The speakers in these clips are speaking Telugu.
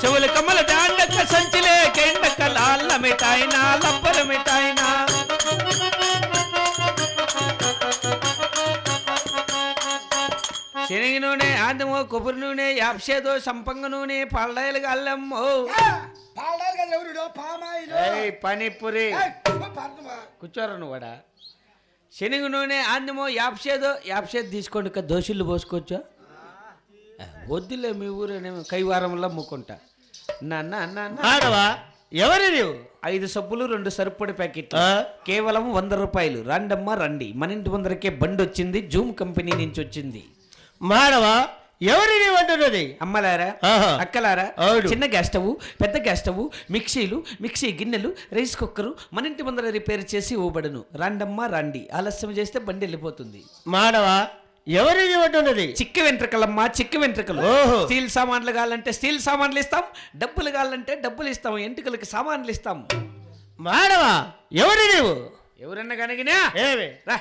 చెవుల కమ్మల దాండక్క సంచిలే కెండక్క మిఠాయినా లబ్బల మిఠాయినా. శనగ నూనె ఆందమో కొబ్బరి నూనె యాప్సేదో సంపంగ నూనె పళ్ళాయలు అల్లమ్మో పనిపురి. కూర్చోరా నువ్వడా శనగ నూనె ఆందమో యాప్సేదో యాప్సేది తీసుకోండి. ఇక దోశలు పోసుకోవచ్చా? వద్దులే మీ ఊరేనేమో కైవారంలో అమ్ముకుంటా. నా నా నా నా. ఆడవా? ఎవరి నీవు ఐదు సబ్బులు రెండు సరుపొడి ప్యాకెట్లు. ఆ? కేవలం వంద రూపాయలు. రండమ్మా రండి. మన ఇంటి ముందరకే బండి వచ్చింది జూమ్ కంపెనీ నుంచి వచ్చింది. మాడవా? ఎవరి నీవు అంటున్నది అమ్మలారా. అక్కలారా. చిన్న గ్యాస్ స్టవ్ పెద్ద గ్యాస్ స్టవ్ మిక్సీలు మిక్సీ గిన్నెలు రైస్ కుక్కరు మన ఇంటి ముందర రిపేర్ చేసి ఇవ్వబడును. రండమ్మా రండి. ఆలస్యం చేస్తే బండి వెళ్ళిపోతుంది. మాడవా ఎవరి నీవు అంటున్నది చిక్క వెంట్రుకలమ్మా చిక్క వెంట్రుకలు. స్టీల్ సామాన్లు కావాలంటే స్టీల్ సామాన్లు ఇస్తాం డబ్బులు కావాలంటే డబ్బులు ఇస్తాం ఎంటుకలకి సామాన్లు ఇస్తాం. మాడవా ఎవరి నీవు? ఎవరన్నా కనుగనా? రా.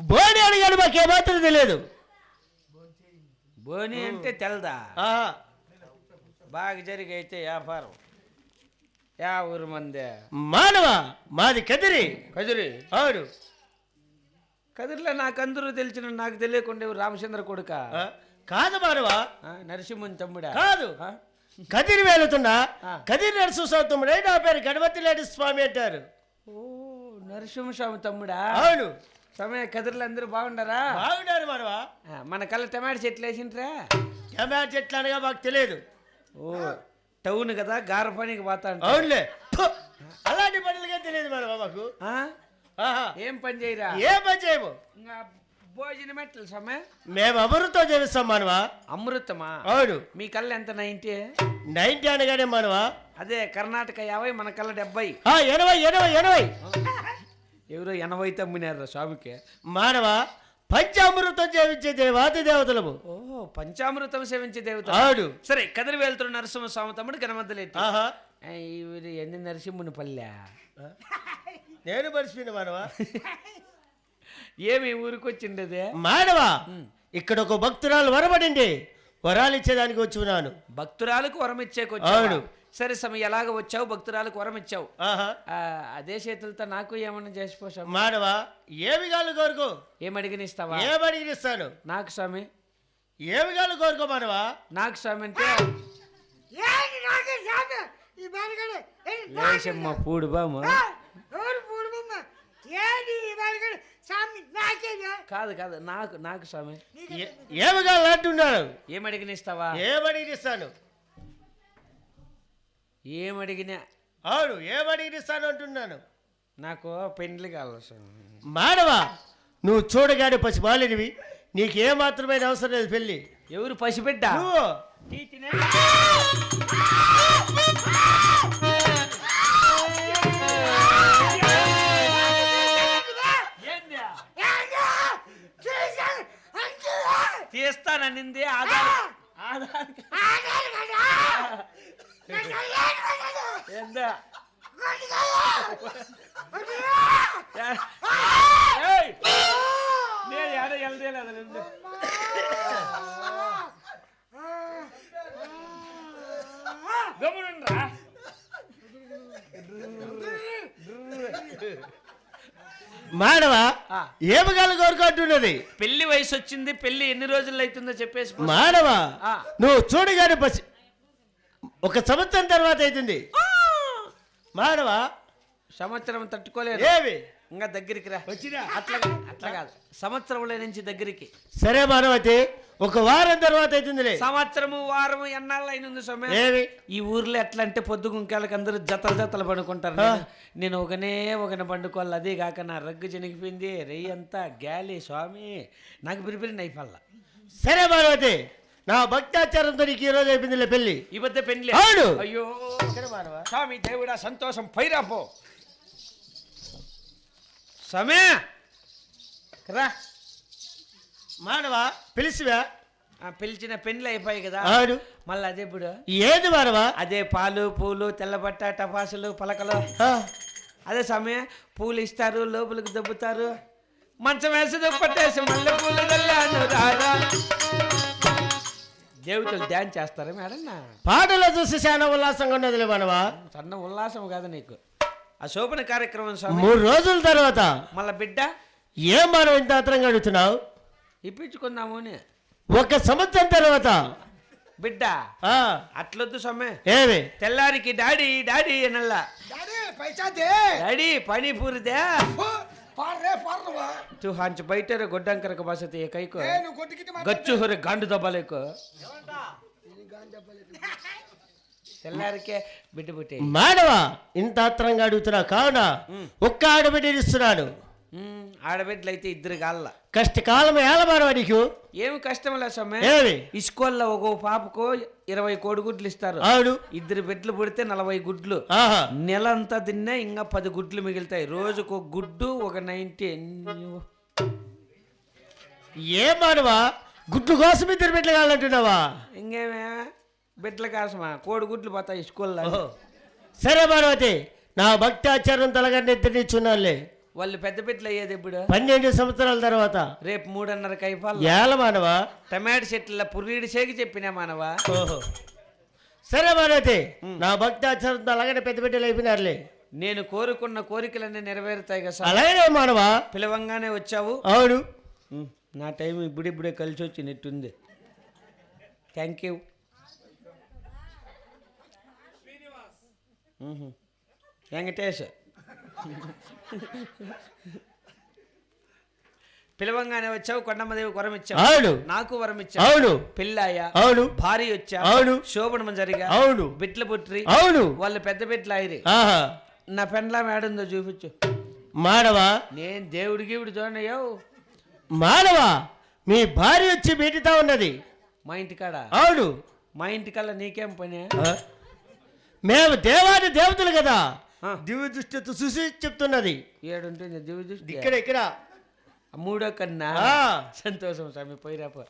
బోని అడిగాడు మాకేమాత్రం తెలియదు. బోని అంటే తెల్దా. బాగా జరిగైతే వ్యాపారం. యా ఊరు మందే. మానవా? మాది కదిరి. కదిరి. అవును కదిరిలో నాకు అందరూ తెలిసిన నాకు తెలియకుండా రామచంద్ర కొడుక? కాదు మానవా? నరసింహన్ తమ్ముడా? కాదు? కదిరి వెళుతున్నా. కదిరి నరసు సౌతముడే నా పేరు గణపతి లేడి స్వామి అంటారు. ఓ నరసింహస్వామి తమ్ముడా? అవును. సమయ కదిరిలో అందరూ బాగుండారా బాగున్నారు మానవా. మన కళ్ళ టమాటా చెట్లు వేసింట్రా టమాటా చెట్లు అనగా మాకు తెలియదు. ఓ టౌన్ కదా గార పనికి పోతా. అవునులే! అలాంటి పనులుగా తెలియదు మానవా మాకు. ఏం పని చేయరా? ఏ పని ఇంకా భోజనం మెట్లు సమయ మేము అమృతం చేస్తాం మానవా? అమృతమా? అవును. మీ కళ్ళ ఎంత నైంటీ? నైన్టీ అనగానే మానవా? అదే కర్ణాటక యాభై మన కళ్ళ డెబ్బై. ఆ, ఎనభై ఎనభై ఎనభై. ఎవరో ఎనభై తమ్మినారు స్వామికి. మానవా పంచామృతం చేయించే దేవాది దేవతలము. ఓ పంచామృతం సేవించే దేవత అవును. సరే కదిరి వెళ్తున్న నరసింహ స్వామి తమ్ముడు గణమద్దలేటి ఇవి ఎన్ని నరసింహుని పల్లె? నేను మర్చిపోయిన మానవా? ఏమి ఊరికి వచ్చిండదే మానవా? ఇక్కడ ఒక భక్తురాలు వరబడింది వరాలు ఇచ్చేదానికి వచ్చి ఉన్నాను భక్తురాలకు వరం. వచ్చావు? సరే సమయం ఎలాగ వచ్చావు? భక్తురాలకు వరం ఇచ్చావు అదే చేతులతో నాకు ఏమన్నా చేసిపోసాం మానవా? ఏమి గాలు కోరుకో? ఏం అడిగినిస్తావా? ఏమడిగి ఇస్తాను నాకు స్వామి. ఏమి గాలు కోరుకో మానవా? నాకు స్వామి అంటే పూడు బాము ఆ, ఎవరు పూడు బొమ్మ? కాదు కాదు నాకు నాకు స్వామి. ఏ- ఏమి గాలు అంటున్నాను ఏం అడిగినిస్తావా ఏమడిగి ఇస్తాను ఏం అడిగినా అవును ఏమడిగి ఇస్తాను అంటున్నాను. నాకు పెండ్లి కావాలి స్వామి. మానవా నువ్వు చూడగానే పసి బాలినివి నీకు ఏ మాత్రమైన అవసరం లేదు పెళ్ళి. ఎవరు పసిబిడ్డ? నువ్వు. ఏందా కొట్టుకోయా? కొట్టుకోయా? ఏయ్! నేను ఎడ వెళ్తేలేదు రెండు గమ్మునుండ్రా. మానవా ఆ. ఏమి గాలు కోరుకో అంటున్నది పెళ్ళి వయసు వచ్చింది పెళ్ళి ఎన్ని రోజులు అవుతుందో చెప్పేసి ఆ. నువ్వు చూడగానే పసి ఒక సంవత్సరం తర్వాత అవుతుంది మానవా సంవత్సరం తట్టుకోలేదు. ఏమి? ఇంకా దగ్గరికి రా. వచ్చినా? అట్లా అట్లా కాదు. సంవత్సరంలో నుంచి దగ్గరికి. సరే మానవతి ఒక వారం తర్వాత అవుతుందిలే సంవత్సరము వారము ఎన్నాళ్ళు అయినంది ఏమి ఈ ఊర్లో ఎట్లా అంటే పొద్దు గుంకాలకి అందరూ జతలు జతలు పండుకుంటారు నేను- ఒకనే ఒకనే పండుకోవాలి అదే కాక నా రగ్గు చినిగిపోయింది. రెయ్యి అంతా గ్యాలి స్వామి. నాకు పిరిపిరి నైపల్ల సరే మానవతి నా భక్తాచారంతో నీకు ఈ రోజు అయిపోయిందిలే పెళ్ళి. ఈ మధ్య పెళ్ళి అవును. అయ్యో. సరే మానవా. స్వామి దేవుడా సంతోషం. పైరాపో సమయ రా. మానవా పిలిచివా? ఆ, పిలిచిన పెళ్ళి అయిపోయాయి కదా. అవును మళ్ళీ అదే ఇప్పుడు ఏది మానవా అదే పాలు పూలు తెల్లబట్ట టపాసులు పలకలు. అదే సమయం పూలు ఇస్తారు లోపలికి దొబ్బుతారు. మంచం వేసి దుప్పట్టేసి మల్లె పూలు రారా దేవతలు ధ్యాన్ చేస్తారా మేడం పాటలో చూసి చాలా ఉల్లాసంగా ఉన్నదిలే మనవా సన్న ఉల్లాసం కాదు నీకు. ఆ శోభన కార్యక్రమం మూడు రోజుల తర్వాత మళ్ళా బిడ్డ ఏం మనం ఇంత ఆత్రంగా అడుగుతున్నావు? ఇప్పించుకుందాము అని. ఒక సంవత్సరం తర్వాత. బిడ్డ ఆ, అట్లొద్దు సమయం ఏమి తెల్లారికి డాడీ డాడీ అనల్లా డాడీ పని పాడరే పాడవా హంచ బయట గొడ్డంకర భాషతే కైకో? ఏ గచ్చు హొరే గాండు దబ్బలేకో. తెల్లారికే బిడ్డ పుట్టి మానవ ఇంత ఆత్రంగా అడుగుతున్నావు కావున ఒక్క ఆడబిడ్డని ఇస్తున్నాడు. ఆడబిడ్డలు అయితే ఇద్దరు గాల్ల కష్టకాలం ఏలమానవ నీకు? ఏమి కష్టం లే సొమ్మె ఇస్కూల్లో ఒక పాపకు ఇరవై కోడిగుడ్లు ఇస్తారు. ఆడు ఇద్దరు బిడ్డలు పుడితే నలభై గుడ్లు. నెల అంతా తిన్నా ఇంకా పది గుడ్లు మిగులుతాయి. రోజుకు ఒక గుడ్డు ఒక నైన్టీ ఏ మానవ? గుడ్లు కోసం ఇద్దరు బిడ్డలు కావాలంటున్నావా? ఇంకేమే? బిడ్డల కోసమా? కోడిగుడ్లు పోతాయి స్కూల్లో. సరే మానవతి నా భక్తి ఆచారం తలగండి ఇద్దరిని ఇచ్చున్నానులే వాళ్ళు పెద్ద బిడ్డలు అయ్యేది ఇప్పుడు పన్నెండు సంవత్సరాల తర్వాత. రేపు మూడున్నర కైపాలు ఏల మానవ? టమాటో చెట్ల పుర్రీడి సేగి చెప్పినా మానవా? సరే మానవతి నా భక్తి ఆచారంతో అలాగనే పెద్ద బిడ్డలు అయిపోయినారులే. నేను కోరుకున్న కోరికలన్నీ నెరవేరుతాయి కదా సార్. అలాగనే మానవ? పిలవంగానే వచ్చావు. అవును. నా టైం ఇప్పుడిప్పుడే కలిసి వచ్చినట్టుంది. Thank you Venkatesh. పిలవంగానే వచ్చావు కొండమ్మదేవి వరం ఇచ్చావు. అవును. నాకు వరం ఇచ్చావు. అవును. పిల్లాయ అవును. భార్య వచ్చా అవును. శోభనం జరిగా. అవును. బిడ్ల పుట్రి. అవును. వాళ్ళు పెద్ద బిడ్డలు అయిరి. నా పెండ్లా మేడుందో చూపించు. మానవ నేను దేవుడికి ఇప్పుడు చూడయ్యావు మానవ మీ భార్య వచ్చి మీటితా ఉన్నది. మా ఇంటికాడ? అవును. మా ఇంటికల్లా నీకేం పని? మేము దేవాది దేవతలు కదా. దివ్య దృష్టితో చూసి చెప్తున్నది. ఏడుంటుంది దివ్య దృష్టి. ఇక్కడ ఇక్కడ. మూడో కన్నా. సంతోషం స్వామి పోయిరాపో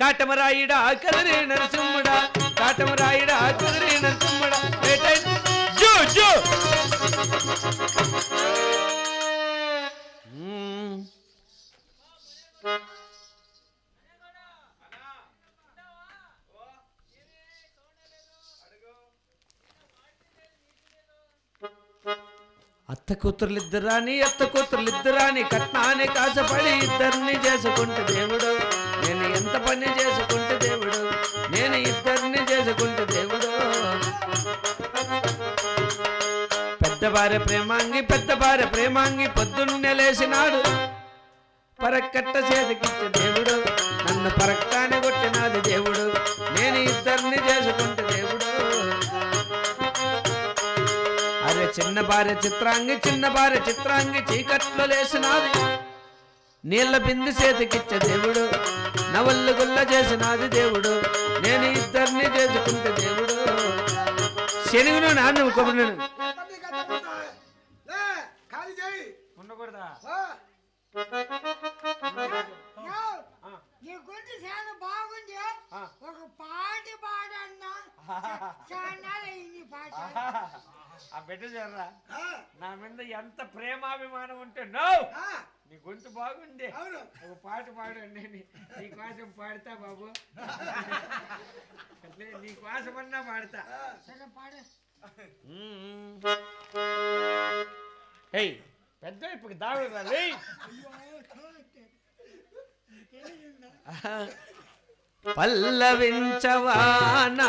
కాటమరాయుడా కదరి నరసింహుడా. కాటమరాయుడా కదరి నరసింహుడా. అత్త కూతుర్లిద్దరాని అత్త కూతుర్లిద్దరాని కట్నాన్ని కాసపడి ఇద్దరిని చేసుకుంటే దేవుడు. నేను ఎంత పని చేసుకుంటే దేవుడు. నేను ఇద్దరిని చేసుకుంటే దేవుడు. పెద్ద భార్య ప్రేమాంగి పెద్ద భార్య ప్రేమాంగి పొద్దున్నే లేచినాడు. పరక్కట్ట చేతికిచ్చే దేవుడు. నన్ను పరక్కాని కొట్టినాది దేవుడు. నేను ఇద్దరిని చిన్న భార్య చిత్రాంగి చిన్న భార్య చిత్రాంగి చీకట్లో లేచినాది. నీళ్ళ బిందు చేతికిచ్చే దేవుడు నవల్లు గుల్ల చేసినాది దేవుడు నేను ఇద్దరిని చేసుకుంటే దేవుడు. శనిగును నాన్న కొబ్బరి ఖాళీ చేయి ఉండకూడదా? ఆ. యో, నీ గుండె చాలా బాగుంది. ఆ. ఒక పాట పాడన్నా. చాలా ఈ పాట ఆ బిడ్డ చూడరా? ఆ, నా మీద ఎంత ప్రేమాభిమానం ఉంటే నో ఆ, నీ గొంతు బాగుంది. అవును. ఒక పాట పాడండి. నీ- నీ కోసం పాడతా బాబు. అట్లే నీ కోసమన్నా పాడతా. సరే పాడు. ఏయ్ పెద్ద ఇప్పుడు. తెలియదుందా? పల్లవించవానా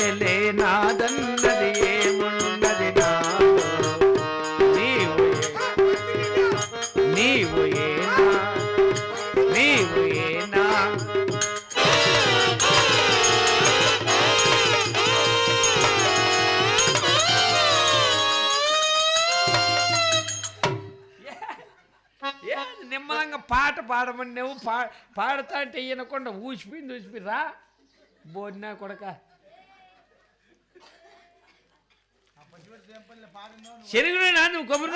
నిమ్మలంగా పాట పాడమని నువ్వు పా పాడతా అంటే ఈయనకుండా ఊసిపోయింది ఊసిపోయి రా బోడినా కొడక. శనిగుడు నా నువ్వు కొబ్బరి